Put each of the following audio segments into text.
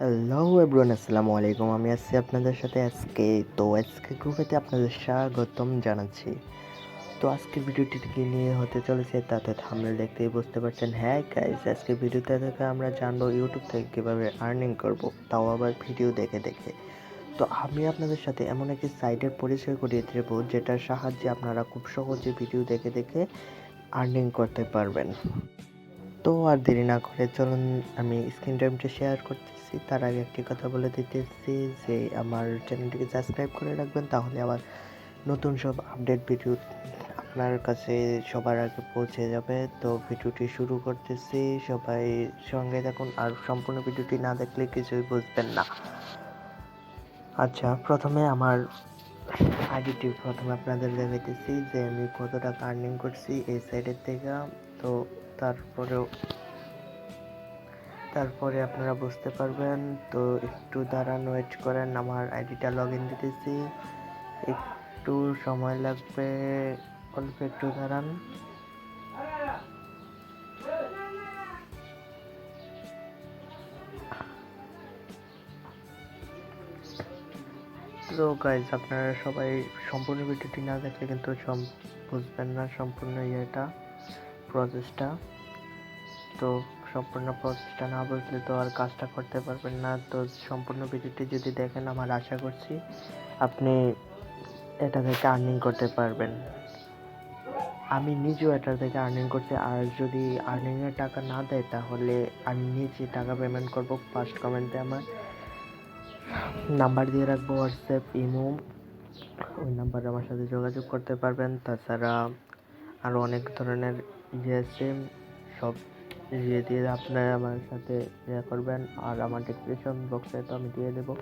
Hello everyone আসসালামু আলাইকুম। আমি আছি আপনাদের সাথে আজকে। তো আজকে গ্রুপেতে আপনাদের স্বাগতম জানাচ্ছি। তো আজকের ভিডিওটি কি নিয়ে হতে চলেছে তাতে থামলে দেখতেই বুঝতে পারছেন। হ্যাঁ গাইজ আজকে ভিডিওতে থেকে আমরা জানব ইউটিউব থেকে কীভাবে আর্নিং করব, তাও আবার ভিডিও দেখে দেখে। তো আমি আপনাদের সাথে এমন একটি সাইটের পরিচয় করিয়ে দেবো, যেটার সাহায্যে আপনারা খুব সহজে ভিডিও দেখে দেখে আর্নিং করতে পারবেন। তো আর দেরি না করে চলুন, আমি স্ক্রিন টাইমটা শেয়ার করতেছি। তার আগে একটি কথা বলে দিতেছি যে, আমার চ্যানেলটিকে সাবস্ক্রাইব করে রাখবেন, তাহলে আমার নতুন সব আপডেট ভিডিও আপনার কাছে সবার আগে পৌঁছে যাবে। তো ভিডিওটি শুরু করতেছি। সবাই সঙ্গে থাকুন, আর সম্পূর্ণ ভিডিওটি না দেখলে কিছুই বুঝবেন না। আচ্ছা প্রথমে আমার আইডিটি প্রথমে আপনাদের দেখাইতেছি যে, আমি কত টাকা আর্নিং করছি এই সাইডের থেকে। তো তারপরেও, তারপরে আপনারা বুঝতে পারবেন। তো একটু দাঁড়ান ওয়েট করেন, আমার আইডিটা লগ ইন দিতেছি একটু সময় লাগবে, অল্প একটু দাঁড়ান। তো গাইজ আপনারা সবাই সম্পূর্ণ ভিডিওটি না দেখলে কিন্তু বুঝবেন না, সম্পূর্ণ ইয়েটা। প্রসেসটা তো সম্পূর্ণ প্রসেসটা না বুঝলে তো আর কাজটা করতে পারবেন না। তো সম্পূর্ণ ভিডিওটি যদি দেখেন, আমার আশা করছি আপনি এটা থেকে আর্নিং করতে পারবেন। আমি নিজেও এটা থেকে আর্নিং করছি। আর যদি আর্নিংয়ের টাকা না দেয়, তাহলে আমি নিজে টাকা পেমেন্ট করব। ফার্স্ট কমেন্টে আমার নাম্বার দিয়ে রাখব হোয়াটসঅ্যাপ ইমো ওই নাম্বারে আমার সাথে যোগাযোগ করতে পারবেন। তাছাড়া আরও অনেক ধরনের আছে সব ইয়ে দিয়ে আপনারা আমার সাথে ইয়ে করবেন আর আমার ডিসক্রিপশন বক্সে তো আমি দিয়ে দেবো।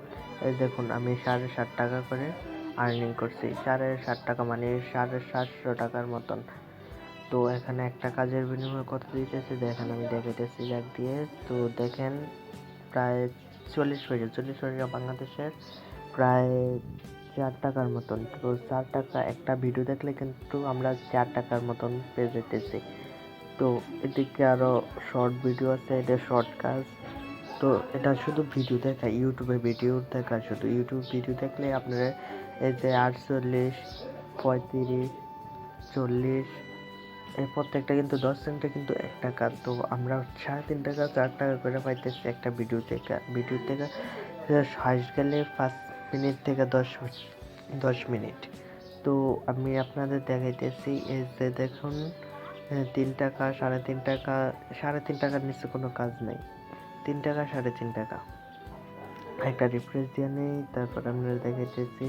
এই দেখুন, আমি সাড়ে ষাট টাকা করে আর্নিং করছি। সাড়ে ষাট টাকা মানে সাড়ে সাতশো টাকার মতন। তো এখানে একটা কাজের বিনিময়ে কত দিতেছে? দেখেন, আমি দেখাইতেছি যাক দিয়ে। তো দেখেন, প্রায় চল্লিশ পয়সা চল্লিশ পয়সা বাংলাদেশের প্রায় চার টাকার মতন। তো চার টাকা একটা ভিডিও দেখলে কিন্তু আমরা চার টাকার মতন পেয়ে যেতেছি তো এদিকে আরও শর্ট ভিডিও আছে, এটা শর্ট কাজ তো এটা শুধু ভিডিও দেখা ইউটিউবে ভিডিও দেখা, শুধু ইউটিউব ভিডিও দেখলে আপনারা এই যে আটচল্লিশ, পঁয়ত্রিশ, চল্লিশ, এই প্রত্যেকটা কিন্তু দশ সেন্টে কিন্তু এক টাকা তো আমরা সাড়ে তিন টাকা চার টাকা করে পাইতেছি একটা ভিডিও থেকে ভিডিও থেকে হাইস গেলে পাঁচ মিনিট থেকে দশ দশ মিনিট তো আমি আপনাদের দেখাইতেছি, এই যে দেখুন। তিন টাকা, সাড়ে তিন টাকা, সাড়ে তিন টাকার নিচে কোনো কাজ নেই। তিন টাকা, সাড়ে তিন টাকা। একটা রিফ্রেশ দিয়ে নেই, তারপর আমরা দেখাইতেছি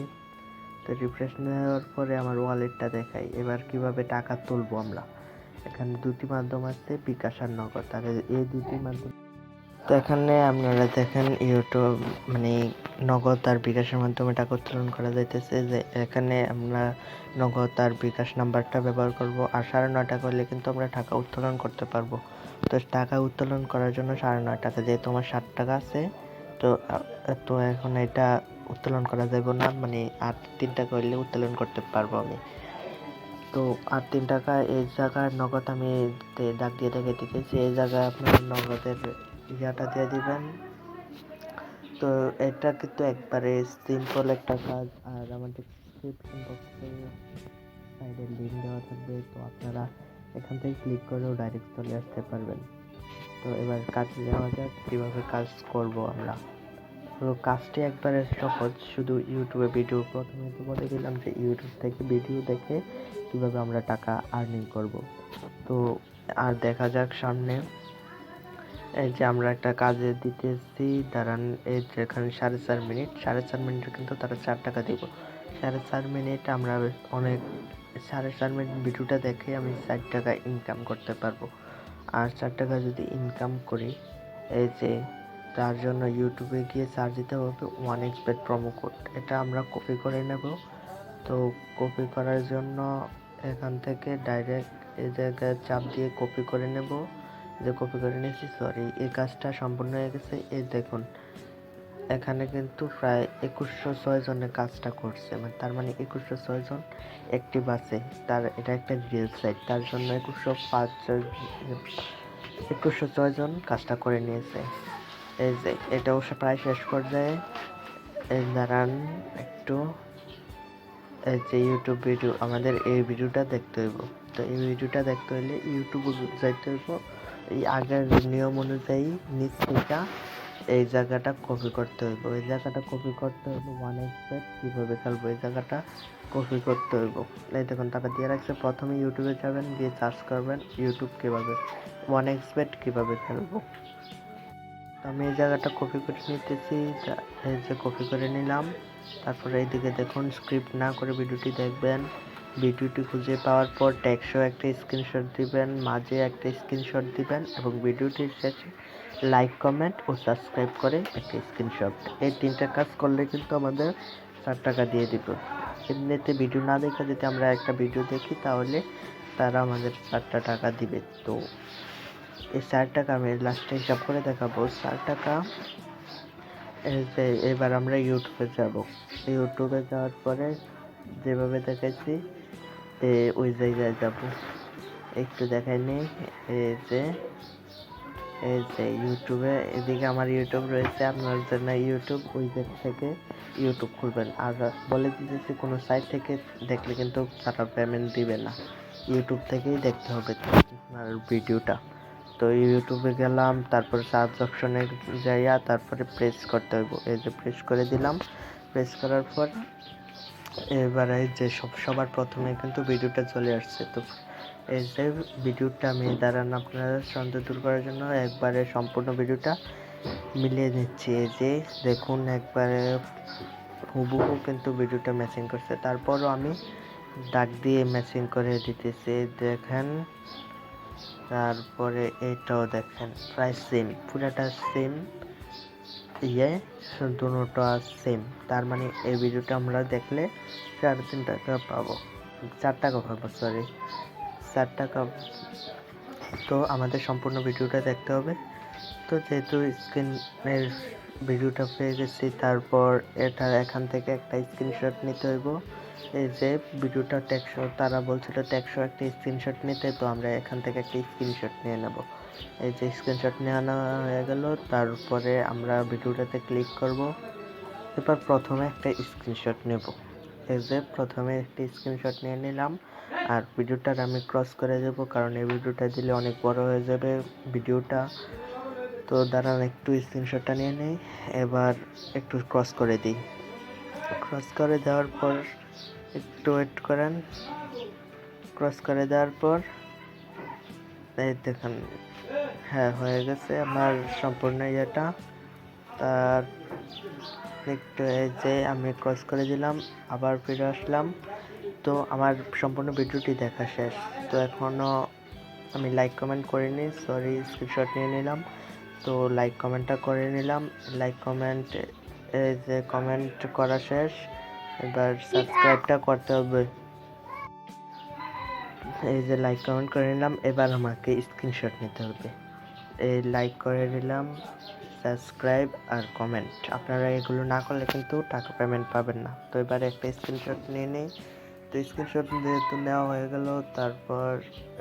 তো রিফ্রেশ নেওয়ার পরে আমার ওয়ালেটটা দেখাই। এবার কীভাবে টাকা তুলবো আমরা? এখানে দুটি মাধ্যম আছে, বিকাশ আর নগদ। তাহলে এই দুটি মাধ্যম তো এখানে আপনারা দেখেন, ইউটিউব মানে নগদ আর বিকাশের মাধ্যমে টাকা উত্তোলন করা যাইতেছে যে এখানে আমরা নগদ আর বিকাশ নাম্বারটা ব্যবহার করব আর সাড়ে নয় টাকা হলে কিন্তু আমরা টাকা উত্তোলন করতে পারব। তো টাকা উত্তোলন করার জন্য সাড়ে নয় টাকা যেহেতু আমার ষাট টাকা আছে। তো তো এখন এটা উত্তোলন করা যাবে না মানে আর তিন টাকা হইলে উত্তোলন করতে পারব আমি। তো আর তিন টাকা এই জায়গায় নগদ আমি ডাক দিয়ে দেখে দিতেছি এই জায়গায় আপনার নগদের ইয়াটা দিয়ে দিবেন। তো এটা কিন্তু একবারে সিম্পল একটা কাজ। আর আমার ডিসক্রিপশন বক্সে সাইডে লিঙ্ক দেওয়া থাকবে, তো আপনারা এখান থেকে ক্লিক করেও ডাইরেক্ট চলে আসতে পারবেন। তো এবার কাজ নেওয়া যাক, কীভাবে কাজ করব আমরা। তো কাজটি একবারে সহজ, শুধু ইউটিউবে ভিডিও প্রথমে তো বলে দিলাম যে ইউটিউব থেকে ভিডিও দেখে কীভাবে আমরা টাকা আর্নিং করব। তো আর দেখা যাক সামনে। এই যে আমরা একটা কাজে দিতেছি, দাঁড়ান, এই যে এখানে সাড়ে চার মিনিট, সাড়ে চার মিনিটে কিন্তু তারা চার টাকা দিব। সাড়ে চার মিনিট আমরা অনেক, সাড়ে চার মিনিট ভিডিওটা দেখে আমি চার টাকা ইনকাম করতে পারব। আর চার টাকা যদি ইনকাম করি, এই যে তার জন্য ইউটিউবে গিয়ে সার্চ দিতে হবে ওয়ান এক্সপেট প্রোমো কোড এটা আমরা কপি করে নেব। তো কপি করার জন্য এখান থেকে ডাইরেক্ট এই জায়গায় চাপ দিয়ে কপি করে নেব। যে কপি করে নিয়েছি সরি এই কাজটা সম্পূর্ণ হয়ে গেছে। এই দেখুন, এখানে কিন্তু প্রায় একুশশো ছয় জনের কাজটা করছে। মানে তার মানে একুশশো ছয় জন অ্যাক্টিভ আছে। তার, এটা একটা রিয়েল সাইট তার জন্য একুশশো পাঁচ একুশশো ছয় জন কাজটা করে নিয়েছে। এই যে, এটাও প্রায় শেষ পর্যায়ে। এই দাঁড়ান একটু। এই যে ইউটিউব ভিডিও আমাদের এই ভিডিওটা দেখতে হইব। তো এই ভিডিওটা দেখতে হইলে ইউটিউবে যাইতে হইব। এই আগের নিয়ম অনুযায়ী নিচ থেকে এই জায়গাটা কপি করতে হইব। এই জায়গাটা কপি করতে হইব ওয়ান এক্সপেট কীভাবে খেলব এই জায়গাটা কপি করতে হইব। এই দেখুন টাকা দিয়ে রাখছে, প্রথমে ইউটিউবে যাবেন, গিয়ে সার্চ করবেন ইউটিউব কীভাবে ওয়ান এক্সপেট কীভাবে খেলব আমি এই জায়গাটা কপি করে নিতেছি এই যে কপি করে নিলাম। তারপরে এইদিকে দেখুন স্ক্রিপ্ট না করে ভিডিওটি দেখবেন। ভিডিওটি খুঁজে পাওয়ার পর টেক্সও একটা স্ক্রিনশট দিবেন, মাঝে একটা স্ক্রিনশট দিবেন এবং ভিডিওটির শেষে লাইক কমেন্ট ও সাবস্ক্রাইব করে একটা স্ক্রিনশট এই তিনটা কাজ করলে কিন্তু আমাদের চার টাকা দিয়ে দিব। এমনিতে ভিডিও না দেখে যদি আমরা একটা ভিডিও দেখি, তাহলে তারা আমাদের চারটা টাকা দিবে। তো এই চার টাকা আমি লাস্টে হিসাব করে দেখাবো। চার টাকা এবার আমরা ইউটিউবে যাব। ইউটিউবে যাওয়ার পরে যেভাবে দেখাইছি এ ওই জায়গায় যাব। একটু দেখাই নি এই যে এই যে ইউটিউবে, এদিকে আমার ইউটিউব রয়েছে, আপনার জন্য ইউটিউব, ওই জায়গা থেকে ইউটিউব খুলবেন। আর বলে দিতেছি, কোনো সাইট থেকে দেখলে কিন্তু তারা পেমেন্ট দিবে না। ইউটিউব থেকেই দেখতে হবে আপনার ভিডিওটা। তো ইউটিউবে গেলাম, তারপর সার্চ অপশনে যাইয়া তারপরে প্রেস করতে হইব। এই যে প্রেস করে দিলাম। প্রেস করার পর এবারে যে সব, সবার প্রথমে কিন্তু ভিডিওটা চলে আসছে। তো এই যে ভিডিওটা আমি দাঁড়ান আপনারা সন্দেহ দূর করার জন্য একবারে সম্পূর্ণ ভিডিওটা মিলিয়ে নিচ্ছি। এই যে দেখুন একবারে হুবহু কিন্তু ভিডিওটা ম্যাচিং করছে। তারপরও আমি দাগ দিয়ে ম্যাচিং করে দিতেছি। দেখেন, তারপরে এটাও দেখেন, প্রায় সেম পুরাটা সেম ইয়ে দুটোটা সেম তার মানে এই ভিডিওটা আমরা দেখলে চার তিন টাকা পাবো। চার টাকা পাবো সরি চার টাকা। তো আমাদের সম্পূর্ণ ভিডিওটা দেখতে হবে। তো যেহেতু স্ক্রিনের ভিডিওটা পেয়ে গেছি, তারপর এটা এখান থেকে একটা স্ক্রিনশট নিতে হইব। যে ভিডিওটা টেকশো তারা বলছিল টেকশো একটা স্ক্রিনশট নিতে, তো আমরা এখান থেকে একটা স্ক্রিনশট নিয়ে নেব। এই যে স্ক্রিনশট নিয়ে আনা হয়ে গেল, তারপরে আমরা ভিডিওটাতে ক্লিক করব। এবার প্রথমে একটা স্ক্রিনশট নেব। এই যে প্রথমে একটা স্ক্রিনশট নিয়ে নিলাম, আর ভিডিওটার আমি ক্রস করে দেবো, কারণ এই ভিডিওটা দিলে অনেক বড় হয়ে যাবে ভিডিওটা। তো দাঁড়ান, একটু স্ক্রিনশটটা নিয়ে নেই, এবার একটু ক্রস করে দিই। ক্রস করে দেওয়ার পর একটু ওয়েট করেন। ক্রস করে দেওয়ার পর, এই দেখেন হ্যাঁ হয়ে গেছে আমার সম্পূর্ণ ইয়েটা। তার একটু এই যে আমি ক্রস করে দিলাম, আবার ফিরে আসলাম। তো আমার সম্পূর্ণ ভিডিওটি দেখা শেষ। তো এখনও আমি লাইক কমেন্ট করিনি সরি স্ক্রিনশট নিয়ে নিলাম। তো লাইক কমেন্টটা করে নিলাম। লাইক কমেন্ট এই যে কমেন্ট করা শেষ, এবার সাবস্ক্রাইবটা করতে হবে। এই যে লাইক কমেন্ট করে নিলাম, এবার আমাকে স্ক্রিনশট নিতে হবে। এই লাইক করে নিলাম সাবস্ক্রাইব আর কমেন্ট আপনারা এগুলো না করলে কিন্তু টাকা পেমেন্ট পাবেন না। তো এবার একটা স্ক্রিনশট নিয়ে নিই। তো স্ক্রিনশট যেহেতু নেওয়া হয়ে গেল, তারপর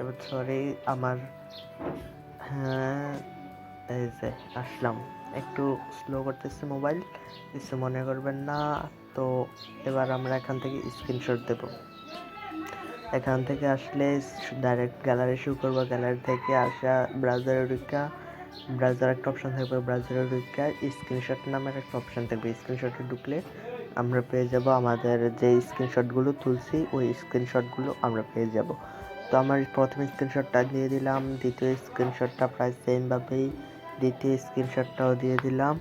এবার সরি আমার হ্যাঁ এই যে আসলাম। একটু স্লো করতেছে মোবাইল কিছু মনে করবেন না। তো এবার আমরা এখান থেকে স্ক্রিনশট দেব। এখান থেকে আসলে ডাইরেক্ট গ্যালারি শুরু করব। গ্যালারি থেকে আসা ব্রাউজারে ঢুকা ব্রাউজার একটা অপশন থাকবে ব্রাউজারে ঢুকা স্ক্রিনশট নামের একটা অপশন থাকবে। স্ক্রিনশটে ঢুকলে আমরা পেয়ে যাব আমাদের যে স্ক্রিনশটগুলো তুলছি, ওই স্ক্রিনশটগুলো আমরা পেয়ে যাব। তো আমার প্রথম স্ক্রিনশটটা দিয়ে দিলাম। দ্বিতীয় স্ক্রিনশটটা প্রায় সেমভাবেই দ্বিতীয় স্ক্রিনশটটাও দিয়ে দিলাম।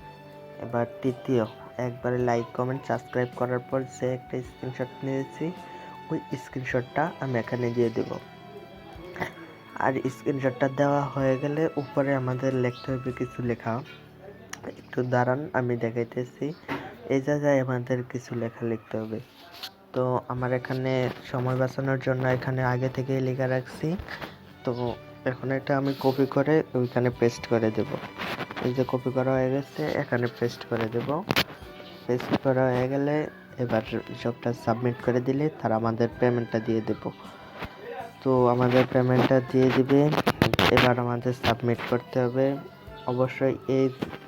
এবার তৃতীয়, একবারে লাইক কমেন্ট সাবস্ক্রাইব করার পর যে একটা স্ক্রিনশট নিয়েছি, ওই স্ক্রিনশটটা আমি এখানে দিয়ে দেব। আর স্ক্রিনশটটা দেওয়া হয়ে গেলে উপরে আমাদের লিখতে হবে কিছু লেখা। একটু দাঁড়ান, আমি দেখাইতেছি। এই জায়গায় আমাদের কিছু লেখা লিখতে হবে। তো আমার এখানে সময় বাঁচানোর জন্য এখানে আগে থেকেই লেখা রাখছি। তো এখন এটা আমি কপি করে ওইখানে পেস্ট করে দেব। এই যে কপি করা হয়ে গেছে, এখানে পেস্ট করে দেব। পেস্ট করা হয়ে গেলে এবার সবটা সাবমিট করে দিলে তারা আমাদের পেমেন্টটা দিয়ে দেব। তো আমাদের পেমেন্টটা দিয়ে দিবে, এবার আমাদের সাবমিট করতে হবে। অবশ্যই এই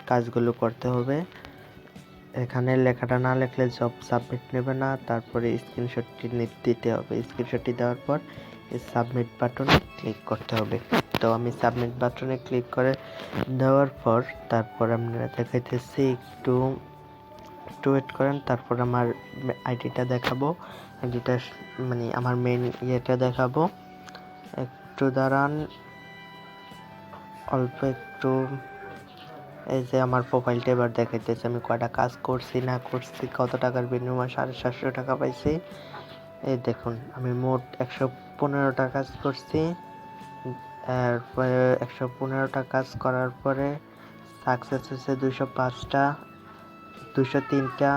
কাজগুলো করতে হবে। এখানে লেখাটা না লিখলে জব সাবমিট নেবে না। তারপরে স্ক্রিনশটটি দিতে হবে। স্ক্রিনশটটি দেওয়ার পর সাবমিট বাটনে ক্লিক করতে হবে। তো আমি সাবমিট বাটনে ক্লিক করে দেওয়ার পর তারপর আমরা দেখাইতেছি, একটু একটু ওয়েট করেন। তারপর আমার আইডিটা দেখাবো। আইডিটা মানে আমার মেন ইয়েটা দেখাবো। একটু দাঁড়ান। অল্প একটু এই যে আমার প্রোফাইলটা এবার দেখাইতেছে, আমি কয়টা কাজ করছি, না করছি, কত টাকার বিনিময়ে সাড়ে সাতশো টাকা পাইছি। এই দেখুন, আমি মোট একশো পনেরোটা কাজ করছি। এরপরে একশো পনেরোটা কাজ করার পরে সাকসেস হয়েছে দুশো পাঁচটা দুশো তিনটা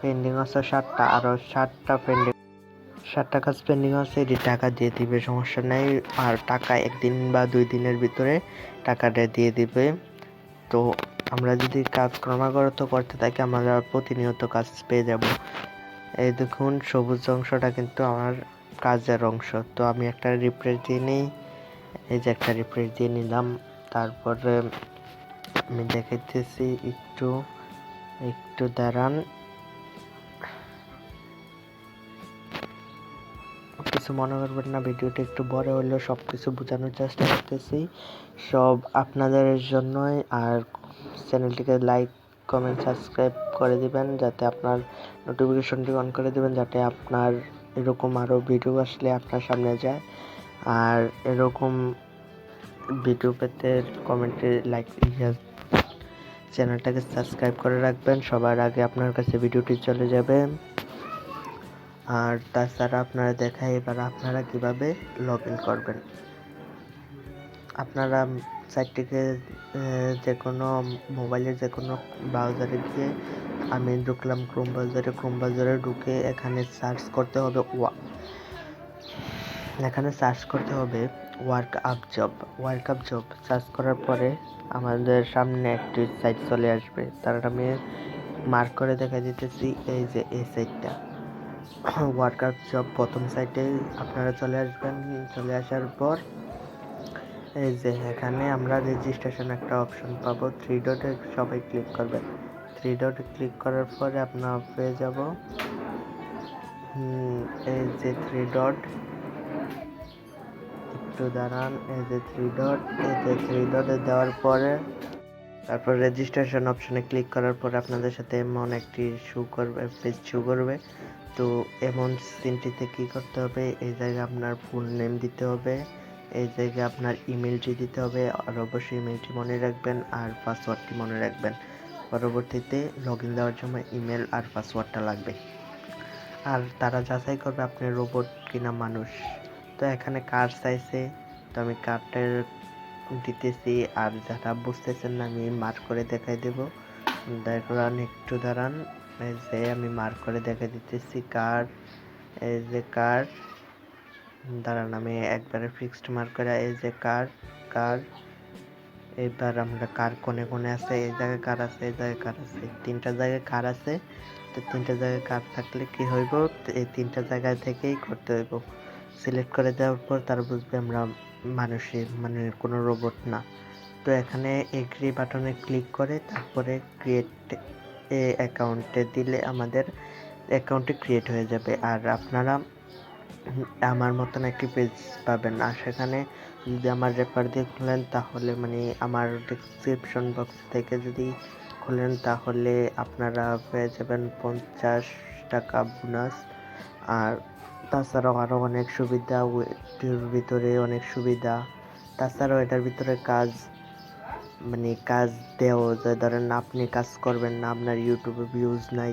পেন্ডিং আছে ষাটটা আরও ষাটটা পেন্ডিং ষাটটা কাজ পেন্ডিং আছে এটি টাকা দিয়ে দিবে, সমস্যা নেই, আর টাকা একদিন বা দুই দিনের ভিতরে টাকাটা দিয়ে দিবে। তো আমরা যদি কাজ ক্রমাগত করতে থাকি, আমরা প্রতিনিয়ত কাজ পেয়ে যাব। এই দেখুন, সবুজ অংশটা কিন্তু আমার কাজের অংশ। তো আমি একটা রিপ্রেস দিয়ে নিই। এই যে একটা রিপ্রেস দিয়ে নিলাম। তারপরে আমি দেখাইতেছি একটু একটু দাঁড়ান। কিছু মনে করবেন না, ভিডিওটি একটু বড় হলেও সব কিছু বোঝানোর চেষ্টা করতেছি। সব আপনাদের জন্যই আর চ্যানেলটিকে লাইক কমেন্ট সাবস্ক্রাইব করে দিবেন, যাতে আপনার নোটিফিকেশনটি অন করে দিবেন, যাতে আপনার এরকম আরও ভিডিও আসলে আপনার সামনে যায়। আর এরকম ভিডিও পেতে কমেন্টে লাইক চ্যানেলটাকে সাবস্ক্রাইব করে রাখবেন। সবার আগে আপনার কাছে ভিডিওটি চলে যাবে। আর তাছাড়া আপনারা দেখায় এবার আপনারা কীভাবে লগ ইন করবেন। আপনারা সাইটটিকে যে কোনো মোবাইলের যে কোনো ব্রাউজারে গিয়ে, আমি ঢুকলাম ক্রোম ব্রাউজারে ক্রোম ব্রাউজারে ঢুকে এখানে সার্চ করতে হবে ওয়া। এখানে সার্চ করতে হবে work up job work up job search করার পরে আমাদের সামনে একটি সাইট চলে আসবে। তার আমি মার্ক করে দেখা দিতেছি এই যে এই সাইটটা ওয়ার্ক আপ জব প্রথম সাইটে আপনারা চলে আসবেন। চলে আসার পর এই যে এখানে আমরা রেজিস্ট্রেশন একটা অপশন পাবো। থ্রি ডটে সবাই ক্লিক করবেন। থ্রি ডটে ক্লিক করার পরে আপনার পেয়ে যাব। এই যে থ্রি ডট একটু দাঁড়ান। এই যে থ্রি ডট এই যে থ্রি ডটে দেওয়ার পরে তারপর রেজিস্ট্রেশন অপশনে ক্লিক করার পর আপনাদের সাথে এমন একটি শু করবে পেজ শু করবে। তো এমন সিনটিতে কি করতে হবে? এই জায়গায় আপনার ফুল নেম দিতে হবে, এই জায়গায় আপনার ইমেলটি দিতে হবে, আর অবশ্যই ইমেলটি মনে রাখবেন আর পাসওয়ার্ডটি মনে রাখবেন। পরবর্তীতে লগ ইন দেওয়ার সময় ইমেল আর পাসওয়ার্ডটা লাগবে। আর তারা যাচাই করবে আপনি রোবট কিনা মানুষ। তো এখানে কার্ড চাইছে, তো আমি কার্ডটার দিতেছি আর যারা বুঝতেছেন না, আমি মার্ক করে দেখাই দেবো। দাঁড়ান একটু দাঁড়ান। এই যে আমি মার্ক করে দেখে দিতেছি কার্ড এই যে কার্ড দাঁড়ান, আমি একবারে ফিক্সড মার্ক করে, এই যে কার কার এবার আমরা কার কোনে কোনে আছে, এই জায়গায় কার আছে, এই জায়গায় কার আছে। তিনটা জায়গায় কার আছে, তো তিনটা জায়গায় কার থাকলে কি হইব? এই তিনটা জায়গায় থেকেই করতে হইব। সিলেক্ট করে দেওয়ার পর তারা বুঝবে আমরা মানুষই মানে কোনো রোবট না। তো এখানে এগ্রি বাটনে ক্লিক করে তারপরে ক্রিয়েট এ অ্যাকাউন্টে দিলে আমাদের অ্যাকাউন্টে ক্রিয়েট হয়ে যাবে। আর আপনারা আমার মতন একটি পেজ পাবেন। আর সেখানে যদি আমার রেফার দিয়ে খুলেন তাহলে মানে আমার ডিসক্রিপশন বক্স থেকে যদি খুলেন তাহলে আপনারা পেয়ে যাবেন পঞ্চাশ টাকা বোনাস আর তাছাড়াও আরও অনেক সুবিধা ওয়েটির ভিতরে অনেক সুবিধা। তাছাড়াও এটার ভিতরে কাজ মানে কাজ দেওয়া যায়। ধরেন আপনি কাজ করবেন না, আপনার ইউটিউবে ভিউজ নাই,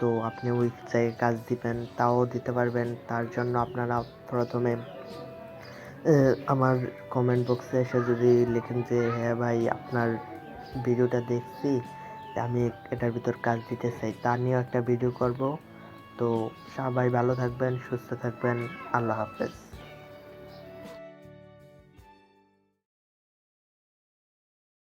তো আপনি ওই জায়গায় কাজ দিবেন, তাও দিতে পারবেন। তার জন্য আপনারা প্রথমে আমার কমেন্ট বক্সে এসে যদি লিখেন যে হ্যাঁ ভাই, আপনার ভিডিওটা দেখছি আমি এটার ভিতর কাজ দিতে চাই। তা নিয়েও একটা ভিডিও করব। তো সবাই ভালো থাকবেন, সুস্থ থাকবেন। আল্লাহ হাফেজ।